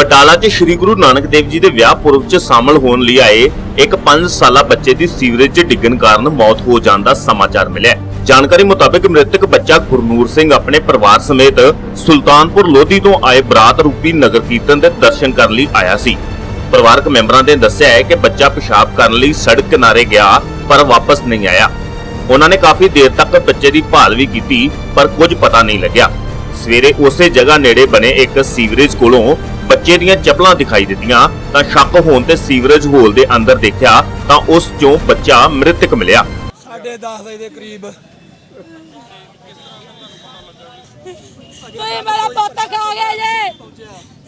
ਬਟਾਲਾ 'ਚ ਸ੍ਰੀ ਗੁਰੂ ਨਾਨਕ ਦੇਵ ਜੀ ਦੇ ਵਿਆਹ ਪੁਰਬ 'ਚ ਸ਼ਾਮਲ ਹੋਣ ਲਈ ਆਏ ਇੱਕ 5 ਸਾਲਾ ਬੱਚੇ ਦੀ ਸੀਵਰੇਜ 'ਚ ਡਿੱਗਣ ਕਾਰਨ ਮੌਤ ਹੋ ਜਾਣ ਦਾ ਸਮਾਚਾਰ ਮਿਲਿਆ ਜਾਣਕਾਰੀ ਮੁਤਾਬਕ ਮ੍ਰਿਤਕ ਬੱਚਾ ਗੁਰਨੂਰ ਸਿੰਘ ਆਪਣੇ ਪਰਿਵਾਰ ਸਮੇਤ ਸੁਲਤਾਨਪੁਰ ਲੋਧੀ ਤੋਂ ਆਏ ਬਰਾਤ ਰੂਪੀ ਨਗਰ ਕੀਰਤਨ ਦੇ ਦਰਸ਼ਨ ਕਰਨ ਲਈ ਆਇਆ ਸੀ। ਪਰਿਵਾਰਕ ਮੈਂਬਰਾਂ ਨੇ ਦੱਸਿਆ ਹੈ ਕਿ ਬੱਚਾ ਪਿਸ਼ਾਬ ਕਰਨ ਲਈ ਸੜਕ ਕਿਨਾਰੇ ਗਿਆ, ਪਰ ਵਾਪਸ ਨਹੀਂ ਆਇਆ। ਉਹਨਾਂ ਨੇ ਕਾਫੀ ਦੇਰ ਤੱਕ ਬੱਚੇ ਦੀ ਭਾਲ ਵੀ ਕੀਤੀ, ਪਰ ਕੁਝ ਪਤਾ ਨਹੀਂ ਲੱਗਿਆ। ਸਵੇਰੇ ਉਸੇ ਜਗ੍ਹਾ ਨੇੜੇ ਬਣੇ ਇੱਕ ਸੀਵਰੇਜ ਕੋਲੋਂ ਬੱਚੇ ਦੀਆਂ ਚੱਪਲਾਂ ਦਿਖਾਈ ਦਿੱਤੀਆਂ। ਤਾਂ ਸ਼ੱਕ ਹੋਣ ਤੇ ਸੀਵਰੇਜ ਹੋਲ ਦੇ ਅੰਦਰ ਦੇਖਿਆ ਤਾਂ ਉਸ ਚੋਂ ਬੱਚਾ ਮ੍ਰਿਤਕ ਮਿਲਿਆ। ਸਾਢੇ 10 ਵਜੇ ਦੇ ਕਰੀਬ। ਤੁਸੀਂ ਮੇਰਾ ਪੁੱਤ ਖਾ ਗਏ ਜੇ।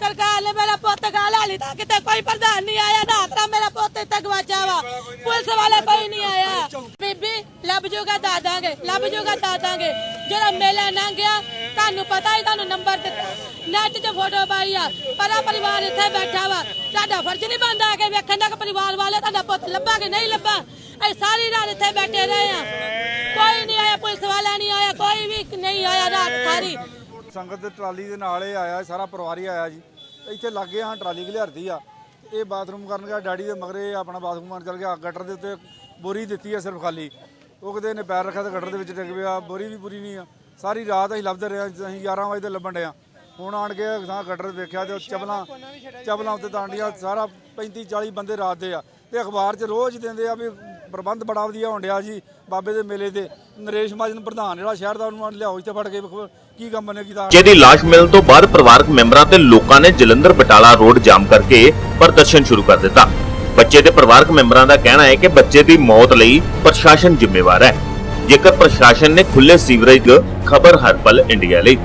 ਸਰਕਾਰ ਨੇ ਮੇਰਾ ਪੁੱਤ ਖਾ ਲਿਆ ਹਾਲੇ ਤੱਕ ਕੋਈ ਪ੍ਰਧਾਨ ਨਹੀਂ ਆਇਆ ਨਾ ਤਰਾ ਮੇਰਾ ਪੁੱਤ ਇੱਥੇ ਗਵਾਚਾ ਵਾ। ਪੁਲਿਸ ਵਾਲੇ ਕੋਈ ਨਹੀਂ ਆਇਆ ਲੱਭ ਜੂਗਾ ਦਾਦਾਂਗੇ ਲੱਭ ਜੂਗਾ ਦਾਦਾਂਗੇ ਜਿਹੜਾ ਮੇਲਾ ਲੰਘ ਗਿਆ ਤੁਹਾਨੂੰ ਪਤਾ ਹੀ, ਤੁਹਾਨੂੰ ਨੰਬਰ ਦਿੱਤਾ। ਨੈਟ 'ਚ ਫੋਟੋ ਪਾਈ ਆ, ਪਰਾ ਪਰਿਵਾਰ ਇੱਥੇ ਬੈਠਾ ਵਾ। ਤੁਹਾਡਾ ਫਰਜ਼ ਨਹੀਂ ਬਣਦਾ ਕਿ ਵੇਖਣ ਦਾ ਕਿ ਪਰਿਵਾਰ ਵਾਲੇ ਤੁਹਾਡਾ ਪੁੱਤ ਲੱਭਾ ਕਿ ਨਹੀਂ ਲੱਭਾ। ਅਸੀਂ ਸਾਰੀ ਰਾਤ ਇੱਥੇ ਬੈਠੇ ਰਹੇ ਆ। ਕੋਈ ਨਹੀਂ ਆਇਆ, ਪੁਲਿਸ ਵਾਲਾ ਨਹੀਂ ਆਇਆ, ਕੋਈ ਵੀ ਨਹੀਂ ਆਇਆ ਰਾਤ ਸਾਰੀ। ਸੰਗਤ ਦੇ ਟਰਾਲੀ ਦੇ ਨਾਲ ਇਹ ਆਇਆ, ਸਾਰਾ ਪਰਿਵਾਰ ਹੀ ਆਇਆ ਜੀ। ਇੱਥੇ ਲੱਗੇ ਹਾਂ, ਟਰਾਲੀ ਘਲਿਆਰਦੀ ਆ। ਇਹ ਬਾਥਰੂਮ ਕਰਨ ਗਿਆ ਡੈਡੀ ਦੇ ਮਗਰੇ ਆਪਣਾ ਬਾਥਰੂਮ ਕਰਨ ਚਲ ਗਿਆ, ਗਟਰ ਦੇ ਉੱਤੇ ਬੋਰੀ ਦਿੱਤੀ ਆ ਸਿਰਫ ਖਾਲੀ। ਉਹ ਕਿਤੇ ਨੇ ਪੈਰ ਰੱਖਿਆ ਤੇ ਗਟਰ ਦੇ ਵਿੱਚ ਡਿੱਗ ਪਿਆ ਬੋਰੀ ਵੀ ਪੂਰੀ ਨਹੀਂ ਆ। ਸਾਰੀ ਰਾਤ ਅਸੀਂ ਲੱਭਦੇ ਰਹੇ ਅਸੀਂ 11 ਵਜੇ ਤੇ ਲੱਭਣ ਡਿਆ ਹੁਣ ਆਣ ਕੇ ਗਾਂ ਗਟਰ ਵੇਖਿਆ ਤੇ ਉਹ ਚਪਲਾਂ ਚਪਲਾਂ ਉੱਤੇ ਤਾਂਡੀਆਂ ਸਾਰਾ 35 40 ਬੰਦੇ ਰਾਤ ਦੇ ਆ। ਤੇ ਅਖਬਾਰ 'ਚ ਰੋਜ਼ ਦਿੰਦੇ ਆ ਵੀ ਪ੍ਰਬੰਧ ਬੜਾ ਵਧੀਆ ਹੋਣ ਡਿਆ ਜੀ ਬਾਬੇ ਦੇ ਮੇਲੇ ਤੇ। ਨਰੇਸ਼ ਮਹਾਜਨ ਪ੍ਰਧਾਨ ਜਿਹੜਾ ਸ਼ਹਿਰ ਦਾ ਉਹਨੂੰ ਲਿਆਓ ਇੱਥੇ ਫੜ ਕੇ ਕੀ ਕੰਮ ਨੇ ਕੀਤਾ ਬੱਚੇ ਦੀ ਲਾਸ਼ ਮਿਲਣ ਤੋਂ ਬਾਅਦ ਪਰਿਵਾਰਕ ਮੈਂਬਰਾਂ ਤੇ ਲੋਕਾਂ ਨੇ ਜਲੰਧਰ ਬਟਾਲਾ ਰੋਡ ਜਾਮ ਕਰਕੇ ਪ੍ਰਦਰਸ਼ਨ ਸ਼ੁਰੂ ਕਰ ਦਿੱਤਾ। ਬੱਚੇ ਦੇ ਪਰਿਵਾਰਕ ਮੈਂਬਰਾਂ ਦਾ ਕਹਿਣਾ ਹੈ ਕਿ ਬੱਚੇ ਦੀ ਮੌਤ ਲਈ ਪ੍ਰਸ਼ਾਸਨ ਜ਼ਿੰਮੇਵਾਰ ਹੈ। ਜੇਕਰ ਪ੍ਰਸ਼ਾਸਨ ਨੇ ਖੁੱਲੇ ਸੀਵਰੇਜ, ਖਬਰ ਹਰ ਪਲ ਇੰਡੀਆ ਲਈ।